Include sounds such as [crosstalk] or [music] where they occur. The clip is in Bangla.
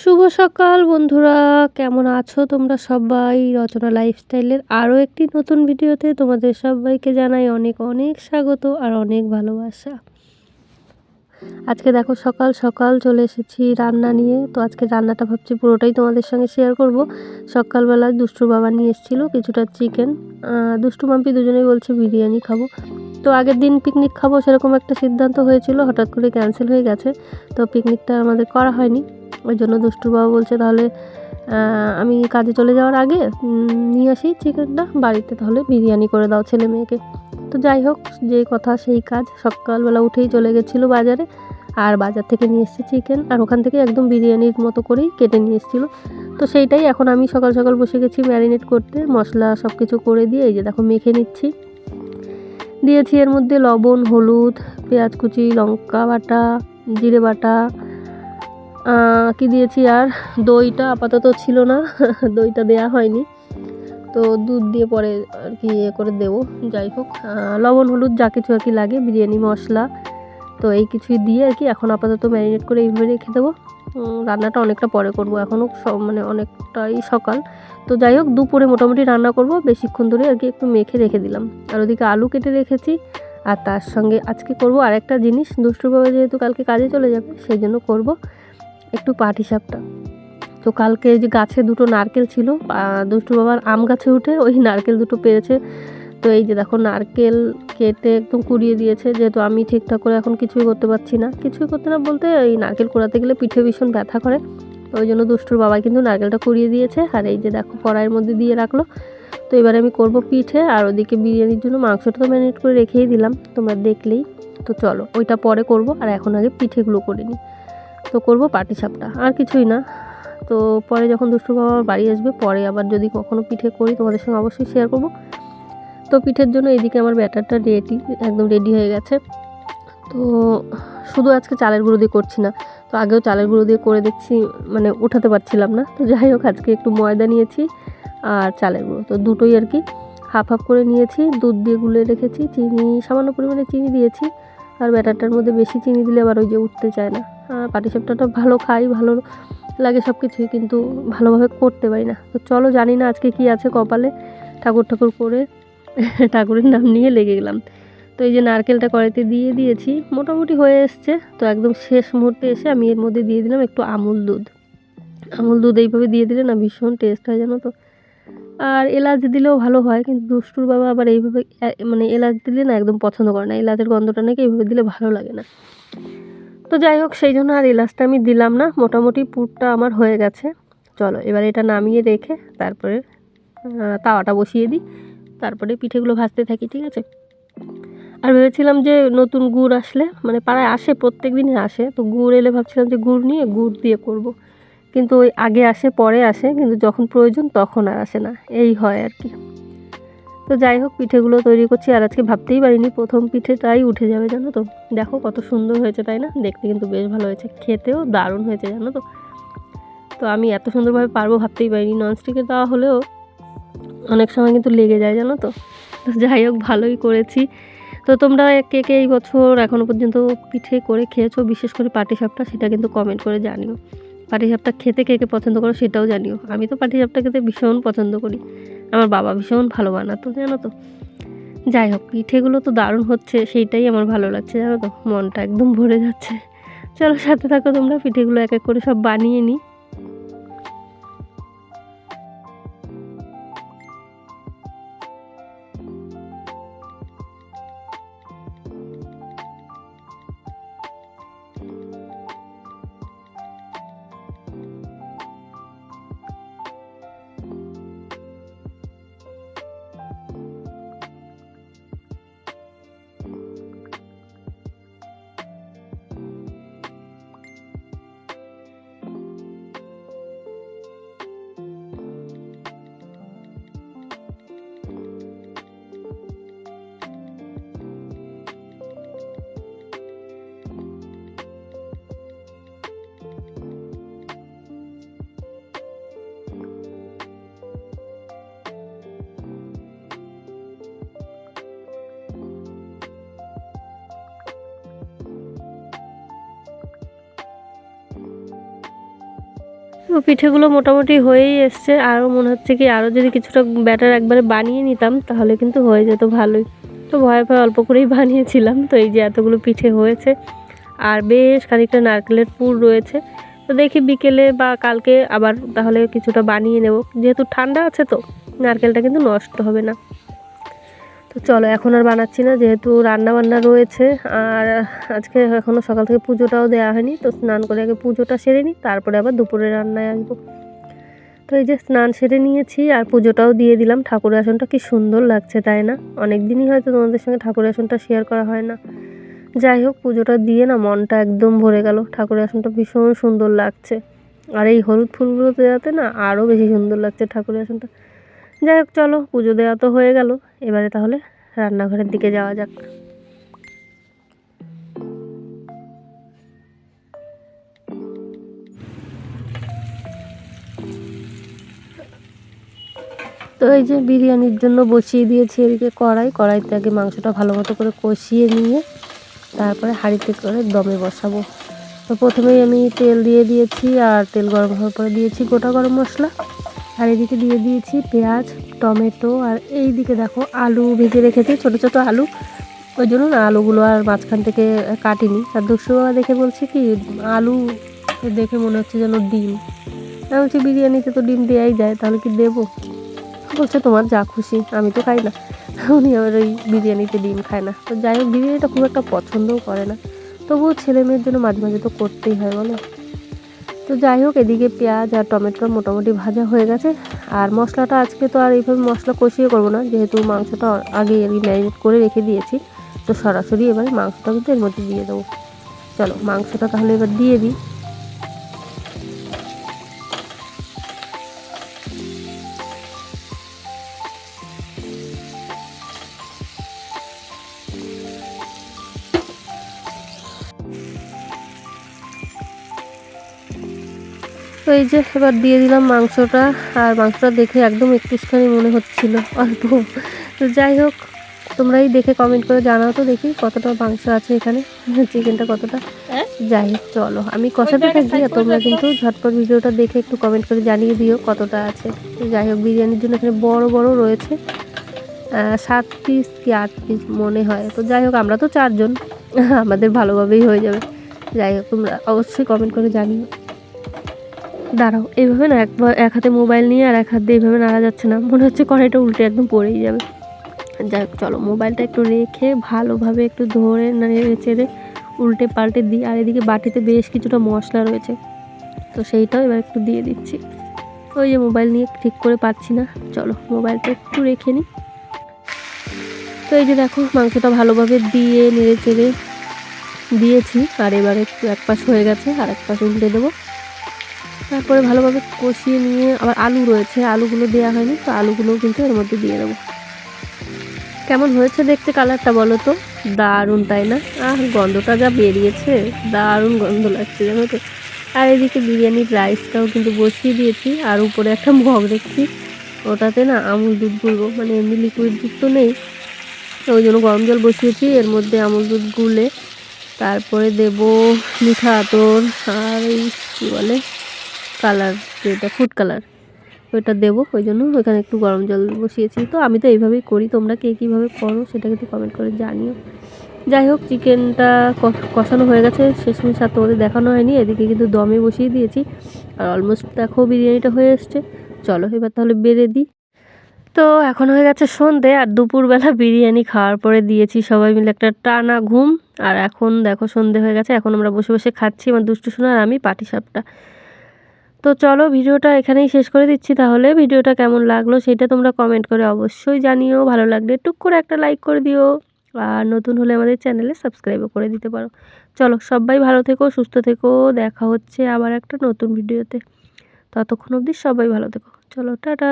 শুভ সকাল বন্ধুরা, কেমন আছো তোমরা সবাই? রচনা লাইফস্টাইলের আরও একটি নতুন ভিডিওতে তোমাদের সবাইকে জানাই অনেক অনেক স্বাগত আর অনেক ভালোবাসা। আজকে দেখো সকাল সকাল চলে এসেছি রান্না নিয়ে, তো আজকে রান্নাটা ভাবছি পুরোটাই তোমাদের সঙ্গে শেয়ার করব। সকালবেলা দুষ্টু বাবা নিয়ে এসেছিল কিছুটা চিকেন দুষ্টু মাম্পি দুজনেই বলছে বিরিয়ানি খাব। তো আগের দিন পিকনিক খাব সেরকম একটা সিদ্ধান্ত হয়েছিল, হঠাৎ করে ক্যান্সেল হয়ে গেছে। তো পিকনিকটা আমাদের করা হয়নি। ওই জন্য দুষ্টুর বাবা বলছে, তাহলে আমি কাজে চলে যাওয়ার আগে নিয়ে আসি চিকেনটা বাড়িতে তাহলে বিরিয়ানি করে দাও ছেলে মেয়েকে। তো যাই হোক, যে কথা সেই কাজ, সকালবেলা উঠেই চলে গেছিল বাজারে, আর বাজার থেকে নিয়ে এসেছি চিকেন আর ওখান থেকে একদম বিরিয়ানির মতো করেই কেটে নিয়ে এসেছিল। তো সেইটাই এখন আমি সকাল সকাল বসে গেছি ম্যারিনেট করতে, মশলা সব কিছু করে দিয়ে, এই যে দেখো মেখে নিচ্ছি। দিয়েছি এর মধ্যে লবণ, হলুদ, পেঁয়াজ কুচি, লঙ্কা বাটা, জিরে বাটা কি দিয়েছি আর? দইটা আপাতত ছিল না, [laughs] দইটা দেয়া হয়নি। তো দুধ দিয়ে পরে আর কি ইয়ে করে দেবো। যাই হোক লবণ, হলুদ, যা কিছু আর কি লাগে, বিরিয়ানি, মশলা, তো এই কিছুই দিয়ে আর কি এখন আপাতত ম্যারিনেট করে এইভাবে রেখে দেবো। রান্নাটা অনেকটা পরে করব এখনও মানে অনেকটাই সকাল। তো যাই হোক, দুপুরে মোটামুটি রান্না করব, বেশিক্ষণ ধরে আর কি একটু মেখে রেখে দিলাম। আর ওদিকে আলু কেটে রেখেছি, আর তার সঙ্গে আজকে করব আরেকটা জিনিস। দুষ্টুভাবে যেহেতু কালকে কাজে চলে যাবে, সেই জন্য করব। একটু পাটি সাপটা তো কালকে যে গাছে দুটো নারকেল ছিল দুষ্টু বাবার আম গাছে উঠে ওই নারকেল দুটো পেরেছে। তো এই যে দেখো নারকেল কেটে একদম কুড়িয়ে দিয়েছে, যেহেতু আমি ঠিকঠাক করে এখন কিছুই করতে পারছি না। কিছুই করতে না বলতে এই নারকেল কোড়াতে গেলে পিঠে ভীষণ ব্যথা করে। ওই জন্য দুষ্টুর বাবা কিন্তু নারকেলটা কুড়িয়ে দিয়েছে। আর এই যে দেখো কড়াইয়ের মধ্যে দিয়ে রাখল। তো এবারে আমি করব পিঠে, আর ওদিকে বিরিয়ানির জন্য মাংসটা তো ম্যারিনেট করে রেখেই দিলাম, তোমরা দেখলেই। তো চলো, ওইটা পরে করব, আর এখন আগে পিঠেগুলো করে নিই। তো করব পাটি সাপটা, আর কিছুই না। তো পরে যখন দুষ্টু বাবা বাড়ি আসবে, পরে আবার যদি কখনও পিঠে করি, তোমাদের সঙ্গে অবশ্যই শেয়ার করব। তো পিঠের জন্য এদিকে আমার ব্যাটারটা রেডি একদম রেডি হয়ে গেছে। তো শুধু আজকে চালের গুঁড়ো দিয়ে করছি না, তো আগেও চালের গুঁড়ো দিয়ে করে দেখছি মানে উঠাতে পারছিলাম না। তো যাই হোক, আজকে একটু ময়দা নিয়েছি আর চালের গুঁড়ো। তো দুটোই আর কি হাফ হাফ করে নিয়েছি, দুধ দিয়ে গুলে রেখেছি, চিনি, সামান্য পরিমাণে চিনি দিয়েছি। আর ব্যাটারটার মধ্যে বেশি চিনি দিলে আবার ওই যে উঠতে চায় না। পাটিসাপটাটা ভালো খাই, ভালো লাগে সব কিছুই কিন্তু ভালোভাবে করতে পারি না। তো চলো জানি না আজকে কি আছে কপালে। ঠাকুর ঠাকুর করে [laughs] ঠাকুরের নাম নিয়ে লেগে গেলাম। তো এই যে নারকেলটা কড়াইতে দিয়ে দিয়েছি, মোটামুটি হয়ে এসছে। তো একদম শেষ মুহূর্তে এসে আমি এর মধ্যে দিয়ে দিলাম একটু আমুল দুধ। আমুল দুধ এইভাবে দিয়ে দিলে না ভীষণ টেস্ট হয় জানো তো। আর এলাচ দিলেও ভালো হয়, কিন্তু দুষ্টুর বাবা আবার এইভাবে মানে এলাচ দিলে না একদম পছন্দ করে না। এলাচের গন্ধটা নাকি এইভাবে দিলে ভালো লাগে না। তো যাই হোক, সেই জন্য আর এলাচটা আমি দিলাম না। মোটামুটি পুরটা আমার হয়ে গেছে। চলো, এবার এটা নামিয়ে রেখে তারপরে তাওয়াটা বসিয়ে দিই। তারপরে পিঠেগুলো ভাজতে থাকি, ঠিক আছে? আর ভেবেছিলাম যে নতুন গুড় আসলে মানে পাড়ায় আসে প্রত্যেক দিনই আসে। তো গুড় এলে ভাবছিলাম যে গুড় নিয়ে গুড় দিয়ে করব। কিন্তু ওই আগে আসে, পরে আসে, কিন্তু যখন প্রয়োজন তখন আর আসে না। এই হয় আর কি। তো যাই হোক, পিঠেগুলো তৈরি করছি আর আজকে ভাবতেই পারিনি প্রথম পিঠেটাই উঠে যাবে, জানো তো। দেখো কত সুন্দর হয়েছে, তাই না? দেখতে কিন্তু বেশ ভালো হয়েছে, খেতেও দারুণ হয়েছে, জানো তো। তো আমি এত সুন্দরভাবে পারব ভাবতেই পারিনি ননস্টিকে দেওয়া হলেও অনেক সময় কিন্তু লেগে যায়, জানো তো। তো যাই হোক, ভালোই করেছি। তো তোমরা কে কে এই বছর এখনও পর্যন্ত পিঠে করে খেয়েছো, বিশেষ করে পাটিসাপটা, সেটা কিন্তু কমেন্ট করে জানিও। পাটিসাপটা খেতে কে কে পছন্দ করো, সেটাও জানিও। আমি তো পাটিসাপটা খেতে ভীষণ পছন্দ করি। আমার বাবা ভীষণ ভালো বানাতো জানো তো। যাই হোক, পিঠেগুলো তো দারুণ হচ্ছে, সেইটাই আমার ভালো লাগছে, জানো তো। মনটা একদম ভরে যাচ্ছে। চলো সাথে থাকো তোমরা, পিঠেগুলো এক এক করে সব বানিয়ে নিই। পিঠেগুলো মোটামুটি হয়েই এসছে। আরও মনে হচ্ছে কি আরও যদি কিছুটা ব্যাটার একবারে বানিয়ে নিতাম, তাহলে কিন্তু হয়ে যেত ভালোই। তো ভয়ে ভয়ে অল্প করেই বানিয়েছিলাম। তো এই যে এতগুলো পিঠে হয়েছে, আর বেশ খানিকটা নারকেলের পুর রয়েছে। তো দেখি বিকেলে বা কালকে আবার তাহলে কিছুটা বানিয়ে নেব। যেহেতু ঠান্ডা আছে তো, নারকেলটা কিন্তু নষ্ট হবে না। তো চলো, এখন আর বানাচ্ছি না, যেহেতু রান্না বান্না রয়েছে, আর আজকে এখনও সকাল থেকে পুজোটাও দেওয়া হয়নি, তো স্নান করে আগে পুজোটা সেরে নিই, তারপরে আবার দুপুরে রান্নায় আসব। তো এই যে স্নান সেরে নিয়েছি, আর পুজোটাও দিয়ে দিলাম ঠাকুরের আসনটা কি সুন্দর লাগছে, তাই না? অনেক দিনই হয়তো তোমাদের সঙ্গে ঠাকুরের আসনটা শেয়ার করা হয় না। যাই হোক, পুজোটা দিয়ে না মনটা একদম ভরে গেল ঠাকুরের আসনটা ভীষণ সুন্দর লাগছে। আর এই হলুদ ফুলগুলো দেওয়াতে না আরও বেশি সুন্দর লাগছে ঠাকুরের আসনটা। যাই হোক, চলো, পুজো দেওয়া তো হয়ে গেল। এবারে তাহলে রান্নাঘরের দিকে যাওয়া যাক। তো এই যে বিরিয়ানির জন্য বসিয়ে দিয়েছি এদিকে কড়াই। কড়াইতে আগে মাংসটা ভালো মতো করে কষিয়ে নিয়ে তারপরে হাঁড়িতে করে দমে বসাবো। তো প্রথমেই আমি তেল দিয়ে দিয়েছি আর তেল গরম হওয়ার পরে দিয়েছি গোটা গরম মশলা। আর এদিকে দিয়ে দিয়েছি পেঁয়াজ, টমেটো, আর এই দিকে দেখো আলু ভেজে রেখেছি, ছোটো ছোটো আলু। ওই জন্য না আলুগুলো আর মাঝখান থেকে কাটিনি। আর দুশো বাবা দেখে বলছি কি, আলু দেখে মনে হচ্ছে যেন ডিম। আমি বলছি, বিরিয়ানিতে তো ডিম দেওয়াই যায়, তাহলে কি দেবো? বলছে, তোমার যা খুশি, আমি তো খাই না। উনি আবার ওই বিরিয়ানিতে ডিম খায় না। তো যাই হোক, বিরিয়ানিটা খুব একটা পছন্দও করে না। তবুও ছেলে মেয়ের জন্য মাঝে মাঝে তো করতেই হয়, বলো। তো যাই হোক, এদিকে পেঁয়াজ আর টমেটোটা মোটামুটি ভাজা হয়ে গেছে। আর মশলাটা আজকে তো আর এইভাবে মশলা কষিয়ে করব না, যেহেতু মাংসটা আগে আমি ম্যারিনেট করে রেখে দিয়েছি, তো সরাসরি এবার মাংসটা কিন্তু এর মধ্যে দিয়ে দেবো। চলো, মাংসটা তাহলে এবার দিয়ে দিই। তো এই যে এবার দিয়ে দিলাম মাংসটা আর মাংসটা দেখে একদম একটুখানি মনে হচ্ছিল অল্প। তো যাই হোক তোমরাই দেখে কমেন্ট করে জানাও তো দেখি কতটা মাংস আছে এখানে চিকেনটা কতটা। হ্যাঁ? যাই হোক চলো। আমি কষাতে থাকি আর তোমরা কিন্তু ঝটপট ভিডিওটা দেখে একটু কমেন্ট করে জানিয়ে দিও কতটা আছে। তো যাই হোক বিরিয়ানির জন্য এখানে বড় বড় রয়েছে সাত পিস কি আট পিস মনে হয়। তো যাই হোক আমরা তো চারজন আমাদের ভালোভাবেই হয়ে যাবে। যাই হোক তোমরা অবশ্যই কমেন্ট করে জানিও। দাঁড়াও, এইভাবে না একবার এক হাতে মোবাইল নিয়ে আর এক হাত এইভাবে নাড়া যাচ্ছে না। মনে হচ্ছে কড়াইটা উল্টে একদম পড়েই যাবে। যাই হোক, চলো, মোবাইলটা একটু রেখে ভালোভাবে একটু ধরে চেড়ে উল্টে পাল্টে দিই। আর এদিকে বাটিতে বেশ কিছুটা মশলা রয়েছে। তো সেইটাও এবার একটু দিয়ে দিচ্ছি। ওই যে মোবাইল নিয়ে ঠিক করে পাচ্ছি না। চলো, মোবাইলটা একটু রেখে নিই। তো এই যে দেখো, মাংসটা ভালোভাবে দিয়ে নেড়ে চেড়ে দিয়েছি। আর এবার একটু এক পাশ হয়ে গেছে আর এক পাশ উল্টে দেবো। তারপরে ভালোভাবে কষিয়ে নিয়ে আবার আলু রয়েছে, আলুগুলো দেওয়া হয়নি, তো আলুগুলোও কিন্তু এর মধ্যে দিয়ে দেবো। কেমন হয়েছে দেখতে কালারটা বলো তো? দারুণ, তাই না? আহ, গন্ধটা যা বেরিয়েছে, দারুণ গন্ধ লাগছে জানো তো। আর এদিকে বিরিয়ানির রাইসটাও কিন্তু বসিয়ে দিয়েছি, আর উপরে একটা মগ দেখছি। ওটাতে না আমুল দুধ গুলবো মানে এমনি লিকুইড দুধ তো নেই। ওই জন্য গরম জল বসিয়েছি, এর মধ্যে আমুল দুধ গুলে তারপরে দেব মিঠা আতর, আর এই কী বলে? কালার, যেটা ফুড কালার ওইটা দেবো, ওই জন্য ওইখানে একটু গরম জল বসিয়েছি। তো আমি তো এইভাবেই করি, তোমরা কে কীভাবে করো সেটা কিন্তু কমেন্ট করে জানিও। যাই হোক, চিকেনটা কষানো হয়ে গেছে, শেষমেশ আর তোমাদের দেখানো হয়নি, এদিকে কিন্তু দমে বসিয়ে দিয়েছি। আর অলমোস্ট দেখো বিরিয়ানিটা হয়ে এসছে। চলো এবার তাহলে বেড়ে দিই। তো এখন হয়ে গেছে সন্ধে, আর দুপুরবেলা বিরিয়ানি খাওয়ার পরে দিয়েছি সবাই মিলে একটা টানা ঘুম। আর এখন দেখো সন্ধে হয়ে গেছে, এখন আমরা বসে বসে খাচ্ছি আমার দুষ্টু শোনা আর আমি পাটি সাপটা তো চলো ভিডিওটা এখানেই শেষ করে দিচ্ছি। তাহলে ভিডিওটা কেমন লাগল সেটা তোমরা কমেন্ট করে অবশ্যই জানিও। ভালো লাগলে টুক করে একটা লাইক করে দিও। আর নতুন হলে আমাদের চ্যানেলে সাবস্ক্রাইবও করে দিতে পারো। চলো সবাই ভালো থেকো, সুস্থ থেকো। দেখা হচ্ছে আবার একটা নতুন ভিডিওতে ততক্ষণ অবধি সবাই ভালো থেকো। চলো, টাটা।